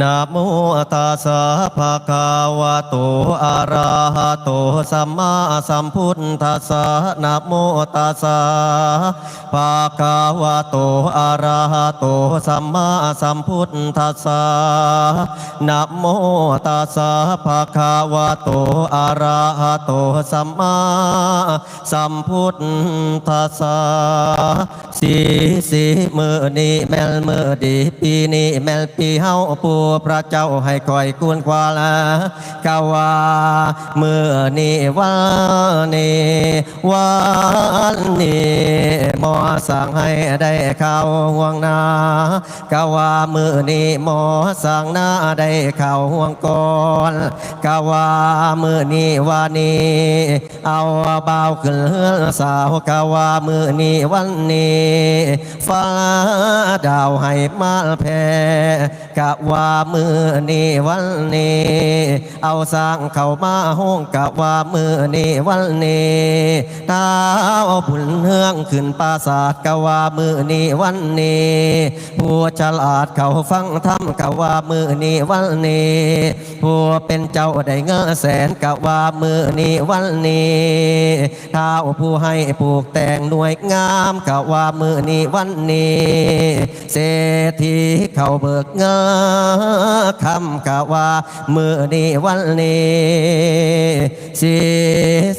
นะโมตัสสะภะคะวะโตอะระหะโตสัมมาสัมพุทธัสสะนะโมตัสสะภะคะวะโตอะระหะโตสัมมาสัมพุทธัสสะนะโมตัสสะภะคะวะโตอะระหะโตสัมมาสัมพุทธัสสะสีสีมือนี้แมลมือดีปีนี้แมลปีเฮาปูพระเจ้าให้คอยกุนควาลากาวามือนี้วันนี้วันนี้หมอสั่งให้ได้เข้าห่วงนากาวามือนี้หมอสั่งหน้าได้เข้าห่วงก่อนกาวามือนี้วานี้เอาเบาขึ้นเฮือสาวกาวามือนี้วันนี้ฟ้าดาวให้มาแพ้กะว่ามือนี้วันนี้ เอาสร้างเข้ามาห้องกะว่ามือนี้วันนี้ดาวบุญเฮืองขึ้นปราสาทกะว่ามือนี้วันนี้ผู้ฉลาดเขาฟังธรรมกะว่ามือนี้วันนี้ผู้เป็นเจ้าได้เงอแสนกะว่ามือนี้วันนี้ท้าวผู้ให้ปลูกแต่งหน่วยงามกะว่ามือนี้วันนี้เศรษฐีเขาเบิกเงอคำกะว่ามือนี้วันนี้สี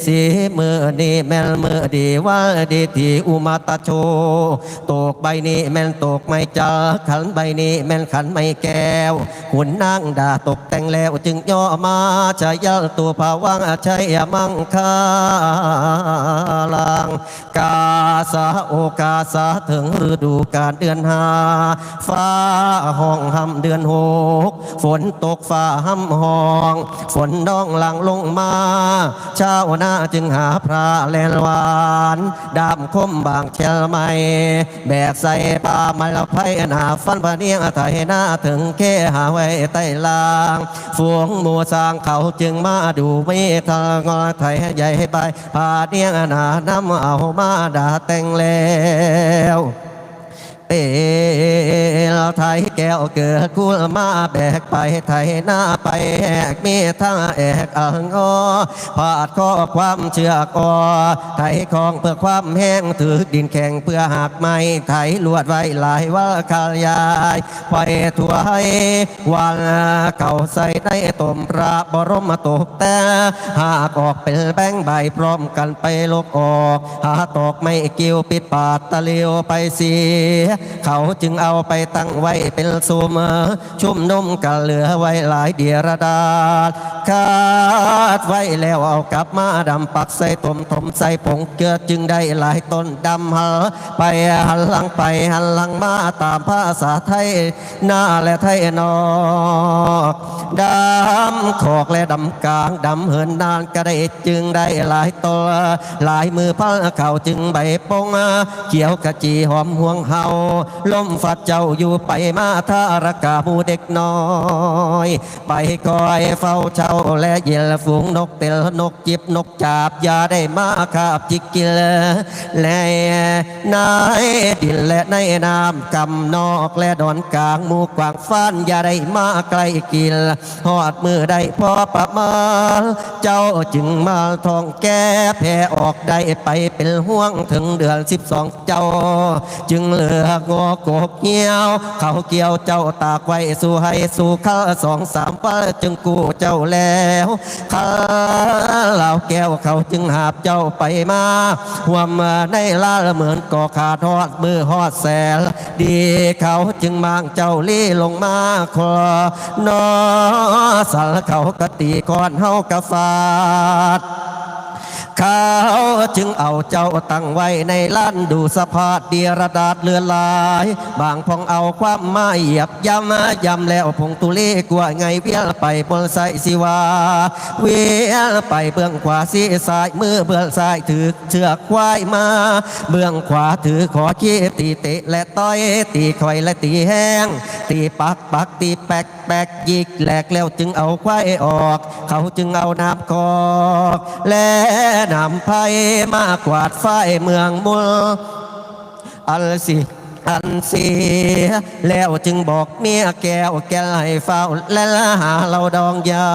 สีมือนี้แม่นมือดีว่าดีที่อุมาตะโชตกใบนี้แม่นตกไม่เจอขันใบนี้แม่นขันไม่แก้วหุ่นนางดาตกแต่งแล้วจึงย่อมาจะยัลตัวภาวังชัยมังคาลังกาสาโอกาสาถึงฤดูการเดือนหาฟ้าห้องหำเดือนหกฝนตกฟ้าห้ำหอง ฝนนองหลังลงมาเช้าหน้าจึงหาพระแลนวาน ดามคมบางเชลไม่แบกใส่ปลาไม้ละไพหนาฟันพะเนียงไทยหน้าถึงแค่หาไว้ใต้ลาง ฝูงหมูสางเขาจึงมาดูไม่ทางอไทยใหญ่ไปพาเนียงหนาน้ำเอามาด่าแต่งแล้ว เปลไทยแก้วเกิดกุลมาแบกไปไทยหน้าไปแหกมีทั้งแอกอังอผาดข้อความเชื่อกอไทยของเพื่อความแห้งถือดินแข็งเพื่อหักไม้ไทยลวดไว้หลายว่าขยายไปถวายวันเก่าใส่ในต้มพระบรมตกแต่หากออกเป็นแบงใบพร้อมกันไปลกออก หาตอกไม่เกิ้วปิดปาดตะเลียวไปเสียเขาจึงเอาไปตั้งไว้เป็นซูมชุ่มนมกันเหลือไว้หลายเดียรดาษคาดไว้แล้วเอากลับมาดำปักใส่ต้มถมใส่ผงเกลือจึงได้หลายต้นดำหันไปหันหลังไปหันหลังมาตามภาษาไทยหน้าและไทยนอกดำขอกและดำกลางดำเหินนานก็ได้จึงได้หลายตัวหลายมือพังเขาจึงใบปงเขียวกะจีหอมห่วงเฮาลมฟัดเจ้าอยู่ไปมาทารกาบูเด็กน้อย ไปคอยเฝ้าเจ้าและเยลฝูงนกเตลนกจิบนกจาบอย่าได้มาคาบจิกกิลและนายดินและในน้ำกำนอกและดอนกลางหมู่กวางฟ้านอย่าได้มาใกล้กินหอดมือได้พอประมาณเจ้าจึงมาทองแก้แพ้ออกได้ไปเป็นห่วงถึงเดือนสิบสองเจ้า จึงเหลืองอกกเงี้ยว เขาเกี่ยวเจ้าตากไว้สู่ให้สู่ข้าสองสามวันจึงกูเจ้าแล้วข้าเหล่าแก้วเขาจึงหาบเจ้าไปมาห่วมในลาเหมือนก่อขาดทอดมือหอดแสนดีเขาจึงมางเจ้าลี่ลงมาคอนอสัลเขากตีก่อนเฮากระฟาด เขาจึงเอาเจ้าตั้งไว้ในล้านดูสภาพเดียรดาดเลือนลาย บางพองเอาความมาเหยียบย้ำย้ำแล้วพงตุเลกว่าไงเวียไปบนใส่สิวา เวียไปเบื้องขวาสีสายมือเบื้องซ้ายถือเชือกควายมา เบื้องขวาถือขอขี้ตีเตะและต้อยตีคอยและตีแห้ง ตีปักปักตีแปกแปกยิกแหลกแล้วจึงเอาควายออก เขาจึงเอาน้ำกอกและนำไพมากวาดไฟเมืองมุลอัลสิอันเสียแล้วจึงบอกเมียแก้วแก้วให้เฝ้าและหาเราดองยา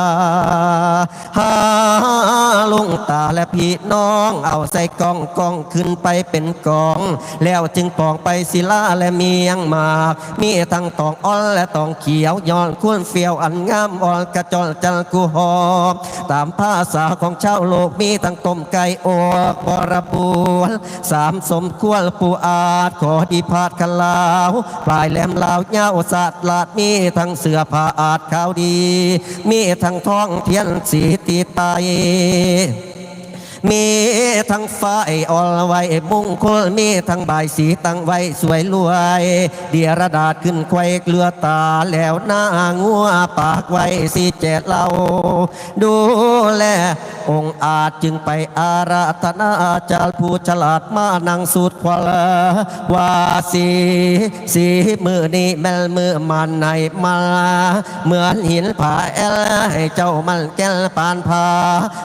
ลุงตาและพี่น้อง เอาใส่กองกองขึ้นไปเป็นกอง แล้วจึงปองไปศิลาและเมียงมากมีทั้งตองอ้อนและตองเขียวย้อนคุ้นเฟียวอันงามอ่อนกระจอนจันกูหอมตามภาษาของชาวโลกมีทั้งต้มไก่อกบรบูนสามสมควรปูอาจขอดีพาดขลาวปลายแหลมลาวเงาสาดลาดมีทั้งเสื้อผ้าอาจขาวดี มีทั้งท้องเทียนสีตีไต nadie. มีทั้งฝ้ายออลไว้มุงคลมีทั้งใบายสีตั้งไว้สวยรวย เดียระดาษขึ้นไขว้เกลือตาแล้วหน้างัวปากไว้สีเจ็ดเรา ดูแลองค์อาจจึงไปอาราธนาจารย์ผู้ฉลาดมานั่งสูตรควาลว่าสีสีมือนี้แมลมือมันในมาเหมือนหินผาแอลให้เจ้ามันแก้ลปานพา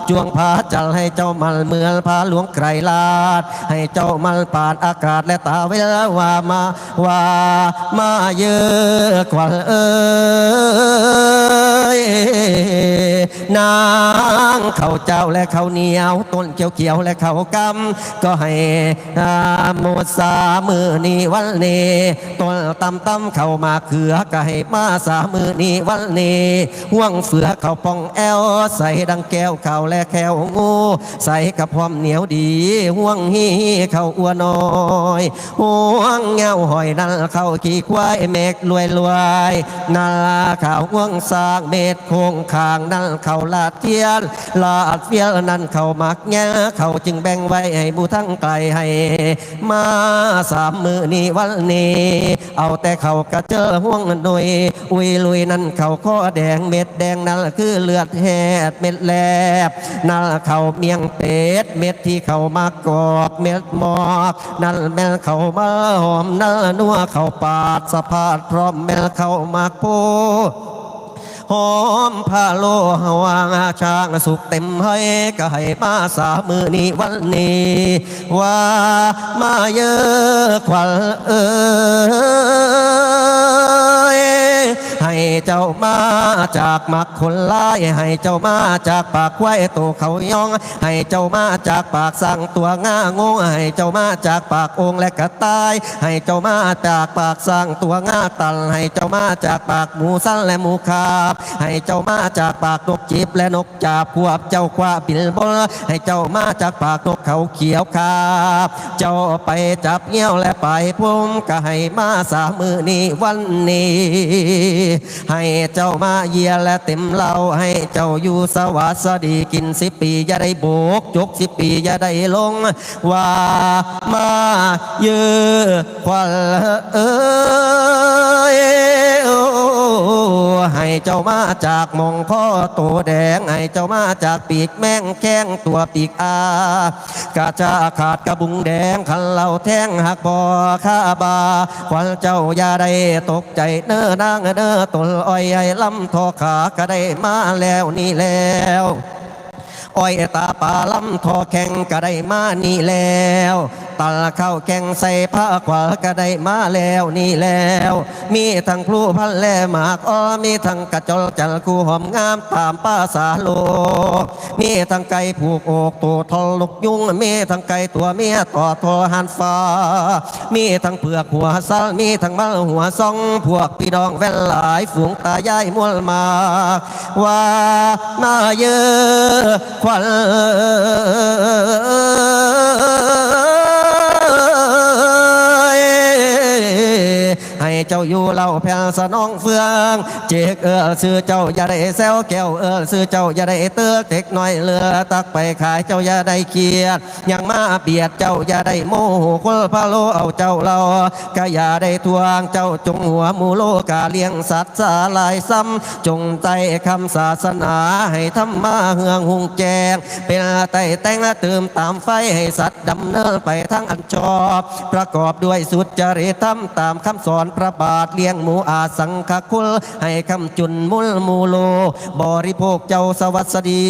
จวงพาจัลให้เจ้ามันเมือพาหลวงไกรลาด ให้เจ้ามันปานอากาศและตาเวลาว่ามาว่ามาเยอะกว่าเอ้ยนางเขาเจ้าและเขาเหนียว ต้นเขียวเขียวและเขากำก็ให้โมสามือนี้วันนี้ต้น ตำตำเข้ามาเขือก็ให้มาสามือนี้วันนี้ห่วงเฟือเข้าปองแอวใส่ดังแก้วเข้าและแควงูใส่กับพร้อมเหนียวดี ห่วงฮีเข้าอ้วนน้อยห่วงเงาหอยนั่นเข้าขี่ควายเมกรวยรวยนาลาข่าวห่วงสร้างเม็ดโคงคางนั่นเข้าลาดเทียนลาดเฟียลนั่นเข้ามักแง่เขาจึงแบ่งไว้ให้บูทั้งไกลให้ มาสามมือนี้วันนี้เอาแต่เขากระเจอห่วงหน่วยอุยลุยนั่นเขาข้อแดงเม็ดแดงนั่นคือเลือดแหดเม็ดแลบนั่นเขาเมียงเป็ดเม็ดที่เขามากอกเม็ดหมอกนั่นแม่เขามาหอมนั่นนัวเขาปาดสะพาดพร้อมแม่เขามากโพ หอมผ้าโลหวางาช้างสุขเต็มให้ก็ให้มาสามือนี้วันนี้ ว่ามาเยอะขวัญเออ ให้เจ้ามาจากมักคนลาย ให้เจ้ามาจากปากไว้ตัวเขายอง ให้เจ้ามาจากปากสั่งตัวง่างงให้เจ้ามาจากปากองและกระต่าย ให้เจ้ามาจากปากสั่งตัวง่าตัน ให้เจ้ามาจากปากหมูสั้นและหมูคาบ ให้เจ้ามาจากปากนกจีบและนกจาบควบเจ้าควาบิลบลให้เจ้ามาจากปากนกเขาเขียวคาบ เจ้าไปจับเงี้ยวและไปพุ่มก็ให้มาสามมือนี้วันนี้ให้เจ้ามาเยียและเต็มเราให้เจ้าอยู่สวัสดีกินสิบปีอย่าได้โบกจกสิบปีอย่าได้ลง ว่ามาเยอะควันเอ้ย ให้เจ้ามาจากมองพ่อตัวแดง ให้เจ้ามาจากปีกแมงแข้งตัวปีกอากาจะขาดกระบุงแดงขันเราแท่งหักบ่อข้าบาควันเจ้าอย่าได้ตกใจเน้อนางเน้อตนอ้อยไอ้ลำทอขาก็ได้มาแล้วนี่แล้วอ้อยตาปลาลำทอแข่งก็ได้มานี่แล้ว ตาเข้าแข่งใส่ผ้าขวาก็ได้มาแล้วนี่แล้ว มีทั้งพลูพันแลหมากอ้อมีทั้งกระจลจันคูหอมงามตามป้าสาโล มีทั้งไก่ผูกอกตัวทอลุกยุง มีทั้งไก่ตัวเมียต่อทอหันฟ้า มีทั้งเผือกหัวซัลมีทั้งมัลหัวซองพวกพี่ดองแว่นหลายฝูงตายายมวลมาว่ามาเยอะควัน Yeah. ให้เจ้าอยู่เล่าแผ่นสนองเฟือง เจกเออซื้อเจ้าอย่าได้แซวแก้วเออซื้อเจ้าอย่าได้เตือเด็กน้อยเรือตักไปขายเจ้าอย่าได้เคียดยังมาเบียดเจ้าอย่าได้โมโหคนพะโลเอาเจ้าเราก็อย่าได้ทวงเจ้าจงหัวมูโลกาเลี้ยงสัตว์สาลายซ้ำจงใจคำศาสนาให้ทำมาเฮืองหุงแจง เป็นไตแต่งเติมตามไฟให้สัตว์ดำเนินไปทั้งอันชอบ ประกอบด้วยสุจริตธรรมตามคำสอนพระบาทเลี้ยงหมูอาสังคคุล ให้คำจุนมุลมูโล บริโภคเจ้าสวัสดี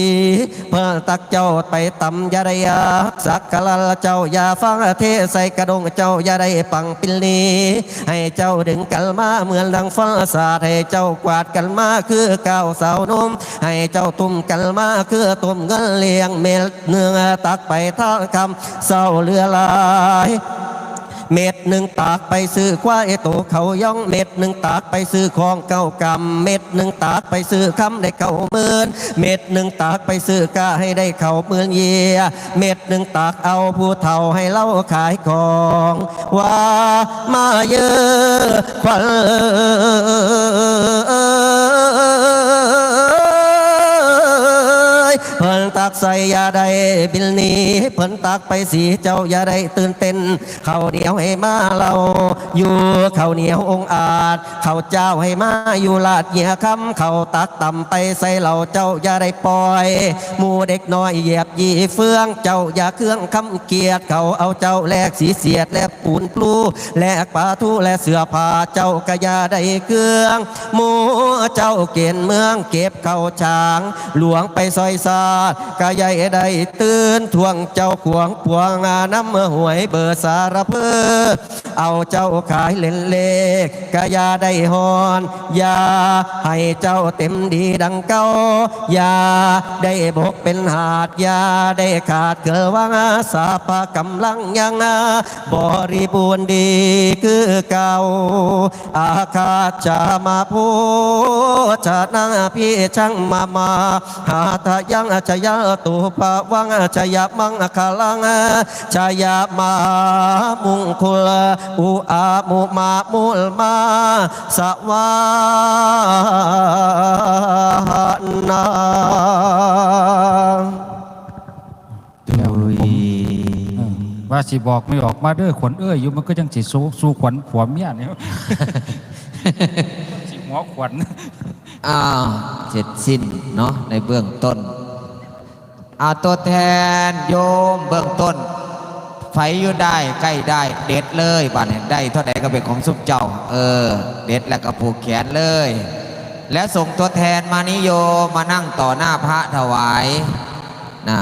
เพื่อตักเจ้าไปตำยาไดยาสักกะลาเจ้าอย่าฟังเทใส่กระดงเจ้าอย่าได้ปังปิลีให้เจ้าดึงกันมาเหมือนดังฟ้าสาดให้เจ้ากวาดกันมาคือก้าวสาวนมให้เจ้าตุ่มกันมาคือตุ่มเงินเลี้ยงเมลเนื้อตักไปทางคำเศร้าเรือลาย เม็ดหนึ่งตากไปซื้อควายโตเขาย่องเม็ดหนึ่งตากไปซื้อของเก้ากำเม็ดหนึ่งตากไปซื้อคำได้เก้าหมื่นเม็ดหนึ่งตากไปซื้อกาให้ได้เข่าหมื่นเยียเม็ดหนึ่งตากเอาผู้เฒ่าให้เล่าขายของว่ามาเยอะควันเตักใส่ยาใดบิลนี้เพิ่นตักไปสีเจ้าอย่าได้ตื่นเต้นข้าวเหนียวให้มาเราอยู่ข้าวเหนียวองอาจข้าวเจ้าให้มาอยู่ลาดเหยียคำข้าวตักต่ำไปใส่เราเจ้าอย่าได้ปล่อยหมูเด็กน้อยเหยียบยีเฟืองเจ้าอย่าเครื่องคำเกียดเขาเอาเจ้าแลกสีเสียดและปูนปลูแลกปลาทูและเสือผ้าเจ้ากะยาได้เครื่องหมูเจ้าเกณฑ์เมืองเก็บเข้าช้าง หลวงไปซอยซาดกายใหญ่ได้ตื่นทวงเจ้าขวงปวงอาน้ำเมื่อหวยเบอร์สารเพื่อ เอาเจ้าขายเล่นเลขกะยาได้ฮอนอยาให้เจ้าเต็มดีดังเก้าอยาได้บกเป็นหาดยาได้ขาดเกิดวังอาสาปากำลังยังบริบูรณ์ดีคือเก่า อาคาจะมาพูจะนาพี่ช่างมามาหาทายังจะยะตุปะวังจะยะมังคลังจะยะมามุงคุลอุอามุมามุลมาสวานาว่าสิบอกไม่ออกมาเด้อขวัญเอ้ยอยู่มันก็ยังสิสู้สู้ขวัญผัวเมียเนี่ยสิหัวขวัญอ้าวเสร็จสิ้นเนาะในเบื้องต้นอาตัวแทนโยมเบื้องต้น ไฟอยู่ได้ใกล้ได้ เด็ดเลยบ้านเห็นได้เท่าใดก็เป็นของสุมเจ้า เออ เด็ดแล้วก็ผูกแขนเลย แล้วส่งตัวแทนมานิโยมานั่งต่อหน้าพระถวายนะ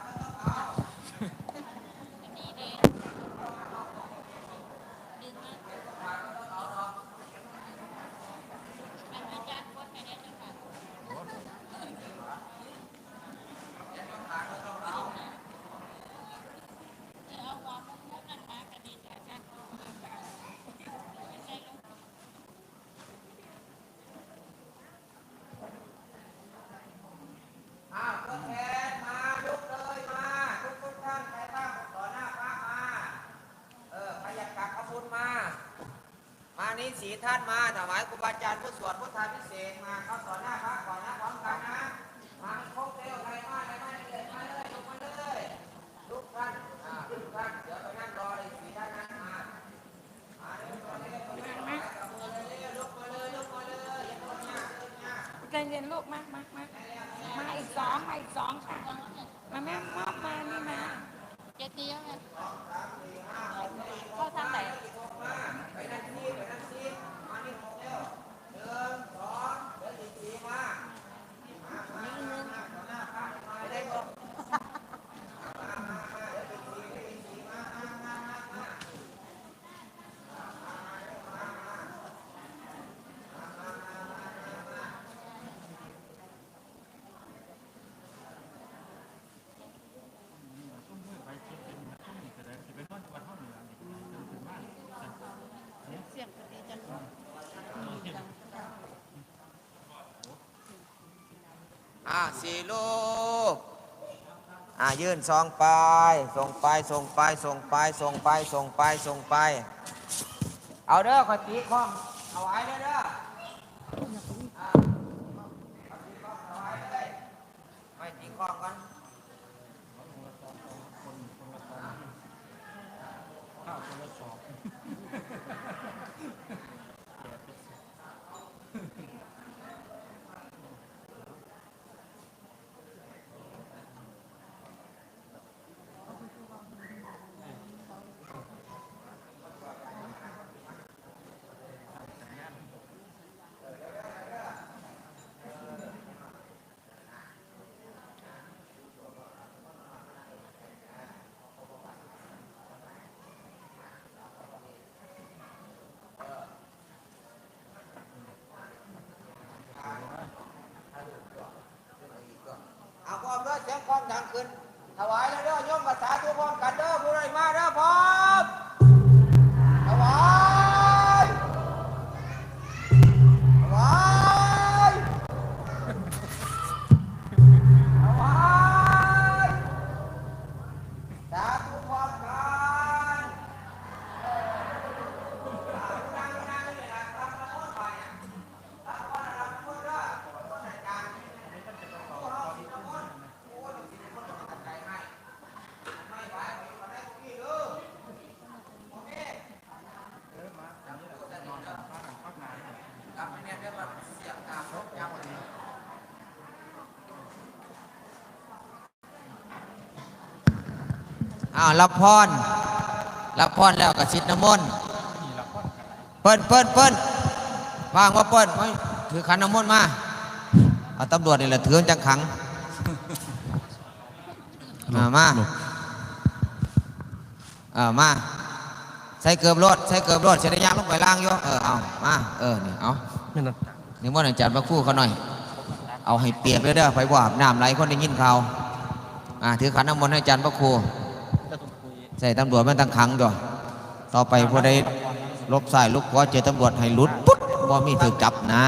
สีท่านมาถวายครูบาอาจารย์ผู้สวดพุทธาพิเศษมาเข้าต่อหน้าพระก่อนนะพร้อมกันนะมาครบเร็วใครมาใครมาเด็กมาเลยลุกมาเลยลุกท่านอ่าลุกท่านเดี๋ยวไปนั่งรอเลยสีท่านนั้นมามาเร็วมาเร็วมาเร็วมาเร็วลุกมาเลยลุกมาเลยอย่าโดนยากโดนยากใจเย็นลูกมากมากมากมาอีกสองมาอีกสองค่ะมาแม่มอบมานี่มาเจ็ดเดียวไงเข้าทางไหน อ่าสี่ลูกอ่ายื่นซองไป ส่งไป ส่งไป ส่งไป ส่งไป ส่งไป ส่งไป เอาเด้อขอตีข้อง เอาไว้เด้อเด้ออ่าเอาตีข้องเอาไว้เลยไม่ตีข้อง กล้องกัน เอาความเด้อ ทางขึ้นถวายแล้วเด้อโยมภาษาทุกพร้อมกันเด้อผู้ใดมาเด้อพร้อม อ้าวรับพรรับพรแล้วก็ชิดน้ำมนต์เปิ้นเปิ้นเปิ้นว่างว่าเปิ้นไม่ถือขันน้ำมนต์มาเอาตำรวจนี่แหละถือจังขังมามาเออมาใส่เกือบรถใส่เกือบรถเสด็จยามลงไปล่างอยู่เออเอามาเออนี่เอาไม่นั่นนี่ว่าอาจารย์พระครู่เขาหน่อย เอาให้เปรียบเลยเด้อไปว่าอาบน้ำไหลคนได้ยินข่าวอ่าถือขันน้ำมนต์ให้อาจารย์พระครู ใส่ตำรวจมันตั้งขังด้วยต่อไปพอได้ลบสายลบขวาเจอตำรวจให้หลุดปุ๊บบ่มีถูกจับนะ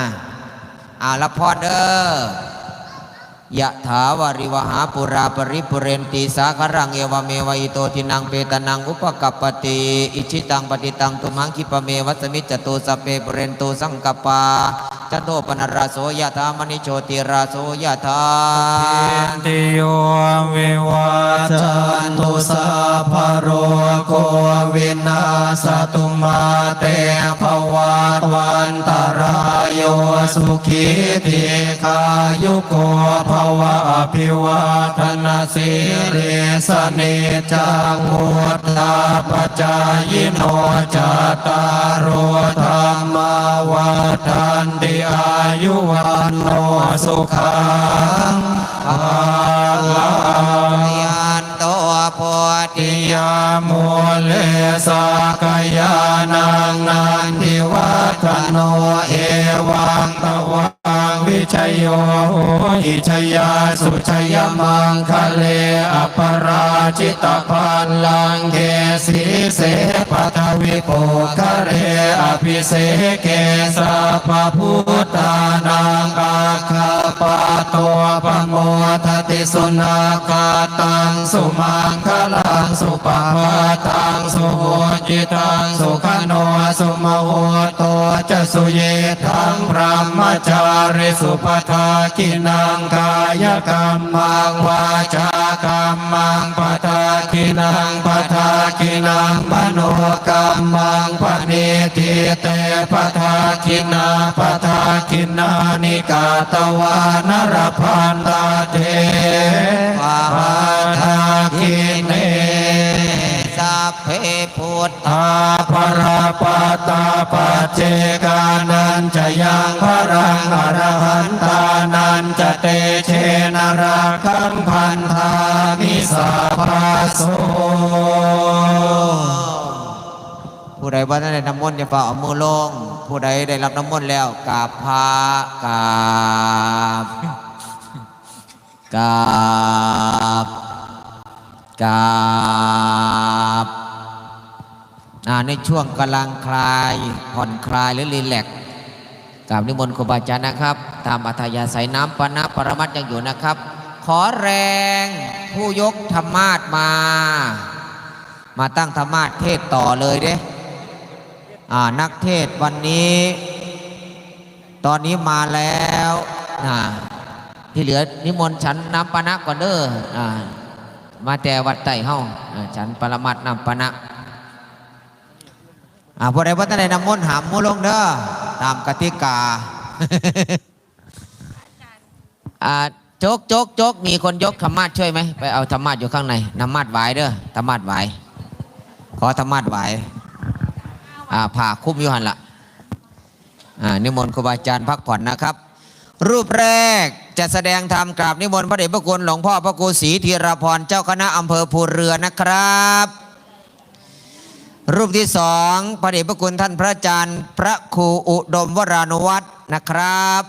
อ่ารับพรเด้อยะถาวาริวหาปุราปริปุเรนตีสาคารังเอวเมวอิโตทินังเปตนังอุปกัปปติอิชิตังปฏิตังตุมังคิปเมวัสมิจตุสเปปุเรนตุสังกปา จันโตปนราโสยะธามณิโชติราโสยะธาติโยวิวัจจันตุสัพะโรโควินาสตุมาเตภวัตวันตรายโยสุขีติขายุโกภวะอภิวาทนาสิริสเนจังมุตตาปจายโนจตารโรธรรมวัฏันติอายุวันโนสุขังภาลังยันโตโพธิติยามุเลสากยานังนันทิวัฒโนเอวังตวัน ชัยโยอิชยาสุชยมังคะเลอปราชิตพันลังเกสีเสปัทวิโปคะเรอภิเสเกสัพพุทธานังอาคาปะโตปโมทติสุนาคาตังสุมังคะลังสุปภาตังสุโหจิตังสุขโนสุมโหโตจะสุเยทังพระมจาริสุปทากินังกายกรรมังวาจากรรมังปทากินังปทากินังมโนกรรมังปณิทิเตปทากินาปทากินานิกาตวานรพันตาเทปทากิ เนสัพเพพุทธาภราปตาปัจเจกานันจะยังพรังอรหันตานันจะเตเชนราคัมพันธามิสาภาโสผู้ใดว่าได้น้ำมนต์จะฝ่าเอามือลง ผู้ใดได้รับน้ำมนต์แล้วกราบพระกราบกราบกราบ ในช่วงกำลังคลายผ่อนคลายหรือรีแลกซ์กราบนิมนต์ครูบาอาจารย์นะครับตามอัธยาศัยน้ำปนะปรมัตยังอยู่นะครับ ขอแรงผู้ยกธรรมาสมา มาตั้งธรรมาสเทศต่อเลยเด้อ่านักเทศวันนี้ ตอนนี้มาแล้วที่เหลือนิมนต์ฉันน้ำปนะก่อนเด้อมาแต่วัดไต่เฮาอ่าฉันปรมัตถ์น้ำปานะ อ่าพอได้วัดไต่น้ำมนต์หามมูลงเด้อตามกติกาอ่าโจกโจกโจกมีคนยกธรรมาสช่วยไหมไปเอาธรรมาสอยู่ข้างในธรรมาสไหวเด้อธรรมาสไหวขอธรรมาสไหวอ่าผ่าคุ้มยู่หันละอ่านิมนต์ครูบาอาจารย์พักผ่อนนะครับรูปแรกจะแสดงธรรมกราบนิมนต์พระเดชพระคุณหลวงพ่อพระครูศรีธีรพรเจ้าคณะอำเภอภูเรือนะครับ รูปที่สองพระเดชพระคุณท่านพระอาจารย์ พระครูอุดมวรานุวัฒน์นะครับ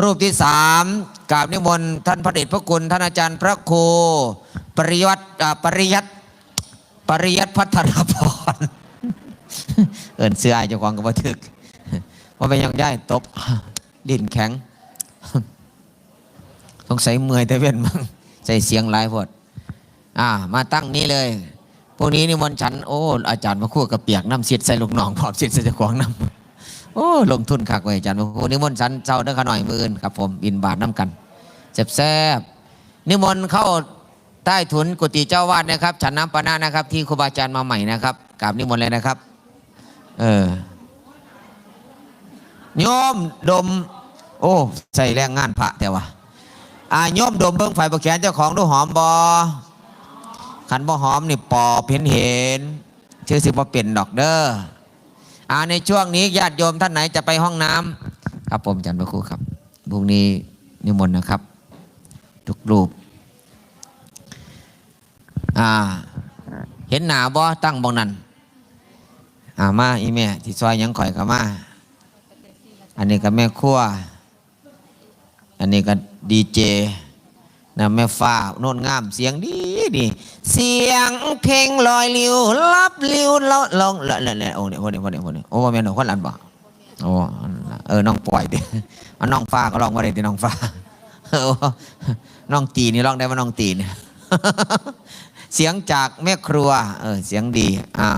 รูปที่สามกราบนิมนต์ท่านพระเดชพระคุณท่านอาจารย์พระครูปริยัติปริยัติปริยัติพัฒนพรเอินเสื้อไอเจ้าของกับบัทึกว่าเป็นยังได้ตบดินแข็งสงสัยเมื่อยแต่เว้นมั้งใส่เสียงหลายพดอ่ามาตั้งนี้เลย วกนี้นี่มนต์ฉันโอ้อาจารย์มาคู่วกับเปียกน้ำเสียดใส่ลูกน้องพร้อมเสียดใส่เจ้าของน้ำโอ้ลงทุนคักไว้อาจารย์มาคู่นิมนต์ฉันเจ้าเด้อขะหน่อยมืออื่นครับผมบินบาทน้ำกันแซ่บๆนิมนต์เข้าใต้ถุนกุฏิเจ้าวาดนะครับฉันน้ำปานะนะครับ ที่ครูบาอาจารย์มาใหม่นะครับกราบนิมนต์เลยนะครับ เออโยมดม โอ้ใส่แรงงานพระแต่ว่าอ่าโยมดมเบิ้งไฟประแขนเจ้าของดูหอมบอ ขันบ่หอมนี่ปอบเห็นเห็นชื่อสิบ่เปลี่ยนดอกเด้ออ่าในช่วงนี้ญาติโยมท่านไหนจะไปห้องน้ำครับผมอาจันพระครูครับพรุ่งนี้นิมนต์นะครับ ทุกรูปอ่าเห็นหนาบ่ตั้งบองนั้นอ่ามาอีแม่ที่ซอยยังข่อยกับมาอันนี้ก็แม่ครัว อันนี้ก็ดีเจ นะแม่ฟ้าโน่นงามเสียงดีดีเสียงเพลงลอยลิวลับลิวลองลองละละละโอ้เนี่ยโอ้เนี่ยโอ้เนี่ยโอ้เนี่ยโอ้ว่แม่นคนหลันบ่โอ้เออน้องปล่อยดิอาน้องฟ้าก็ร้องว่าได้ที่น้องฟ้าเออน้องตีนี่ร้องได้ว่าน้องตีนี่เสียงจากแม่ครัวเออเสียงดีอ่า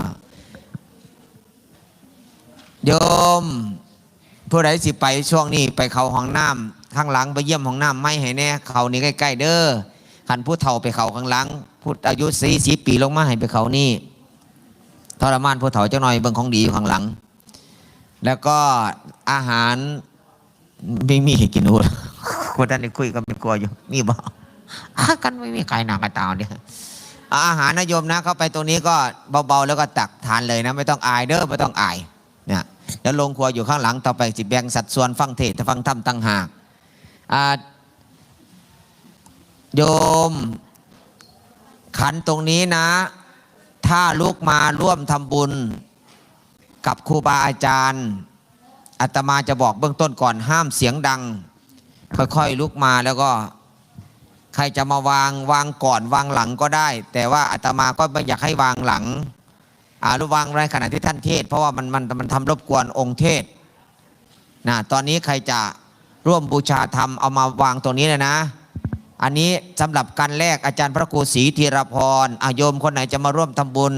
โยมผู้ใดสิไปช่วงนี้ไปเขาห้องน้ำ ข้างหลังไปเยี่ยมห้องน้ำไม่ให้แน่เขานี่ใกล้ ๆ เด้อขันผู้เฒ่าไปเขาข้างหลังผู้อายุสี่สิบปีลงมาให้ไปเขานี่ทรมานผู้เฒ่าเจ้าหน่อยเบิ่งของดีอยู่ข้างหลัง แล้วก็อาหารไม่มีให้กินหูคนนั้นได้คุยกับเป็นกลัวอยู่มีบอกกันไม่มีใครหนักกระตาวเนี่ยอาหารนายโยมนะเข้าไปตรงนี้ก็เบาๆแล้วก็ตักทานเลยนะ ไม่ต้องอายเด้อไม่ต้องอายเนี่ยแล้วลงครัวอยู่ข้างหลังต่อไปสิแบ่งสัดส่วนฟังเทศน์ฟังธรรมตั้งหากอ่า โยม ขันตรงนี้นะ ถ้าลูกมาร่วมทำบุญ กับครูบาอาจารย์อาตมาจะบอกเบื้องต้นก่อนห้ามเสียงดัง ค่อยๆลุกมาแล้วก็ใครจะมาวางวางก่อนวางหลังก็ได้ แต่ว่าอาตมาก็ไม่อยากให้วางหลังอาระวังในขณะที่ท่านเทศ เพราะว่ามันมันมันทำรบกวนองค์เทศนะตอนนี้ใครจะ ร่วมบูชาธรรมเอามาวางตรงนี้เลยนะ อันนี้สำหรับการแรกอาจารย์พระครูศรีธีรพรอาโยมคนไหนจะมาร่วมทำบุญ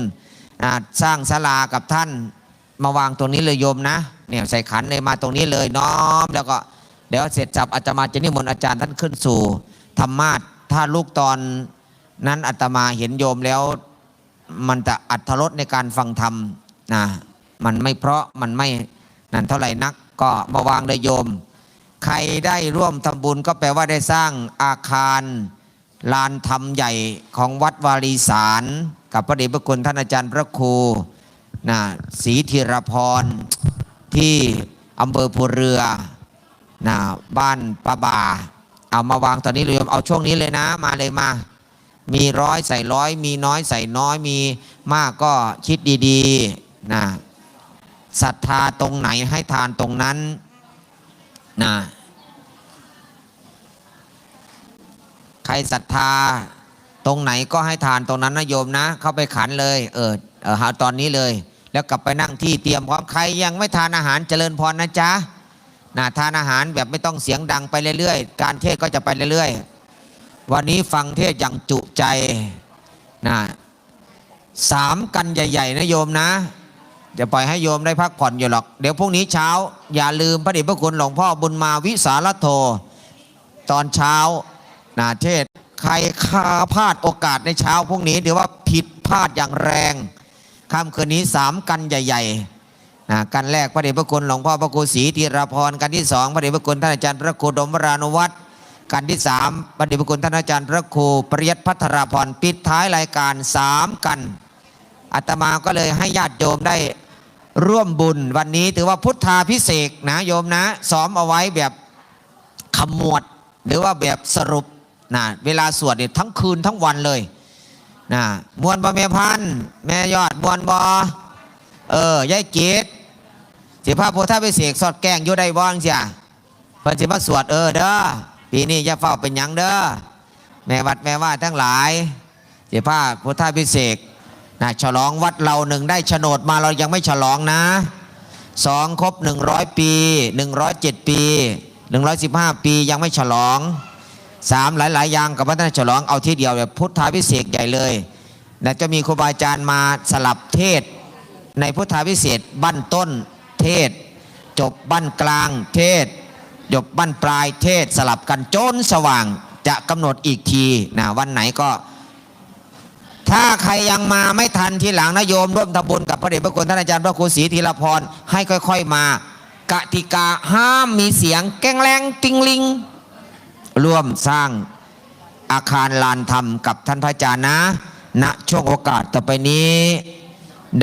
สร้างศาลากับท่านมาวางตรงนี้เลยโยมนะเนี่ยใส่ขันเลยมาตรงนี้เลยน้อม แล้วก็เดี๋ยวเสร็จจับอาตมาจะนิมนต์อาจารย์ท่านขึ้นสู่ธรรมาสถ้าลูกตอนนั้นอาตมาเห็นโยมแล้ว มันจะอัธรสในการฟังธรรมนะมันไม่เพราะมันไม่นั่นเท่าไหร่นักก็มาวางเลยโยม ใครได้ร่วมทำบุญก็แปลว่าได้สร้างอาคารลานธรรมใหญ่ของวัดวารีสารกับพระเดชพระคุณท่านอาจารย์พระครูนะศรีธีรพรที่อำเภอภูเรือนะบ้านปะบาเอามาวางตอนนี้เลยเอาช่วงนี้เลยนะมาเลยมา มีร้อยใส่ร้อย มีน้อยใส่น้อยมีมากก็คิดดีๆนะศรัทธาตรงไหนให้ทานตรงนั้น นะใครศรัทธาตรงไหนก็ให้ทานตรงนั้นนะโยมนะ เข้าไปขันเลย เออเออหาตอนนี้เลย แล้วกลับไปนั่งที่เตรียมพร้อมใครยังไม่ทานอาหารเจริญพรนะจ๊ะนะทานอาหารแบบไม่ต้องเสียงดังไปเรื่อยๆ การเทศก็จะไปเรื่อยๆ วันนี้ฟังเทศอย่างจุใจนะสามกันใหญ่ๆนะโยมนะ จะปล่อยให้โยมได้พักผ่อนอยู่หรอก เดี๋ยวพรุ่งนี้เช้า อย่าลืมพระเดชพระคุณหลวงพ่อบุญมาวิสารโท ตอนเช้านาเทศ ใครคาพลาดโอกาสในเช้าพวกนี้ถือว่าผิดพลาดอย่างแรงค่ำคืนนี้สามกันใหญ่ๆนะกันแรกพระเดชพระคุณหลวงพ่อพระครูศรีธีรพรกันที่สองพระเดชพระคุณท่านอาจารย์พระครูดมวรานุวัฒน์กันที่สามพระเดชพระคุณท่านอาจารย์พระครูปริยัติพัทราพรปิดท้ายรายการสามกันอาตมาก็เลยให้ญาติโยมได้ ร่วมบุญวันนี้ถือว่าพุทธาพิเศษนะโยมนะซ้อมเอาไว้แบบขมวด หรือว่าแบบสรุปนะเวลาสวดเนี่ยทั้งคืนทั้งวันเลยนะมวนบะแม่พันธ์แม่ยอดมวนบอเออยายเกตสิพาพุทธาพิเศษสอดแกงอยู่ได้บ้างเสียเพิ่นสิมาสวดเออเด้อปีนี้จะเฝ้าเป็นหยังเด้อแม่วัดแม่ว่าทั้งหลายสิพาพุทธาพิเศษ นะฉลองวัดเราหนึ่งได้โฉนดมาเรายังไม่ฉลองนะสองครบ100ปี107ปี115ปียังไม่ฉลองสามหลายๆอย่างกับพระท่านฉลองเอาทีเดียวแบบพุทธาพิเศษใหญ่เลยนะจะมีครูบาอาจารย์มาสลับเทศ ในพุทธาพิเศษบั้นต้นเทศ จบบั้นกลางเทศ จบบั้นปลายเทศสลับกันจนสว่างจะกำหนดอีกทีนะวันไหนก็ ถ้าใครยังมาไม่ทันทีหลังนะโยมร่วมทำบุญกับพระเดชพระคุณท่านอาจารย์พระครูศรีธีรพรให้ค่อย ๆมากติกาห้ามมีเสียงแกล้งแรงติงลิง ร่วมสร้างอาคารลานธรรมกับท่านพระอาจารย์นะณช่วงโอกาสต่อไปนี้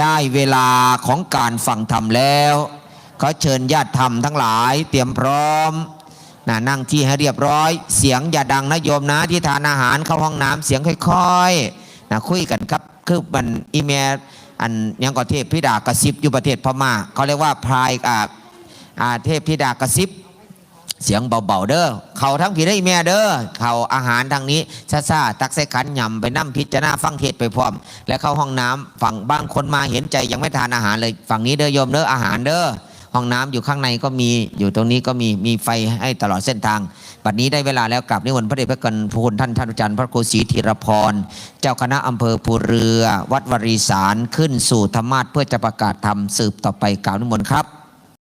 ได้เวลาของการฟังธรรมแล้วเขอเชิญญาติธรรมทั้งหลายเตรียมพร้อมนะนั่งที่ให้เรียบร้อย เสียงอย่าดังนะโยมนะที่ทานอาหารเข้าห้องน้ำเสียงค่อย ๆ นะคุยกันครับ คือมันอีเมลอันยังก็เทพพิดากระซิบอยู่ประเทศพม่าเขาเรียกว่าพรายอ่าอ่าเทพพิดากระซิบเสียงเบาๆเด้อเขาทั้งผีได้แม่เด้อเขาอาหารทางนี้ซ่าๆตักใส่ขันยำไปนั่งพิจารณาฟังเทศไปพร้อม และเข้าห้องน้ำฝั่งบางคนมาเห็นใจยังไม่ทานอาหารเลยฝั่งนี้เด้อโยมเด้ออาหารเด้อห้องน้ำอยู่ข้างในก็มีอยู่ตรงนี้ก็มีมีไฟให้ตลอดเส้นทาง บัดนี้ได้เวลาแล้วกลับนิมนต์พระเดชพระคุณพระคุณท่านท่านอาจารย์พระครูศรีธีรพร เจ้าคณะอำเภอภูเรือ วัดวรีสารขึ้นสู่ธรรมาสเพื่อจะประกาศธรรมสืบต่อไปกล่าวนิมนต์ครับ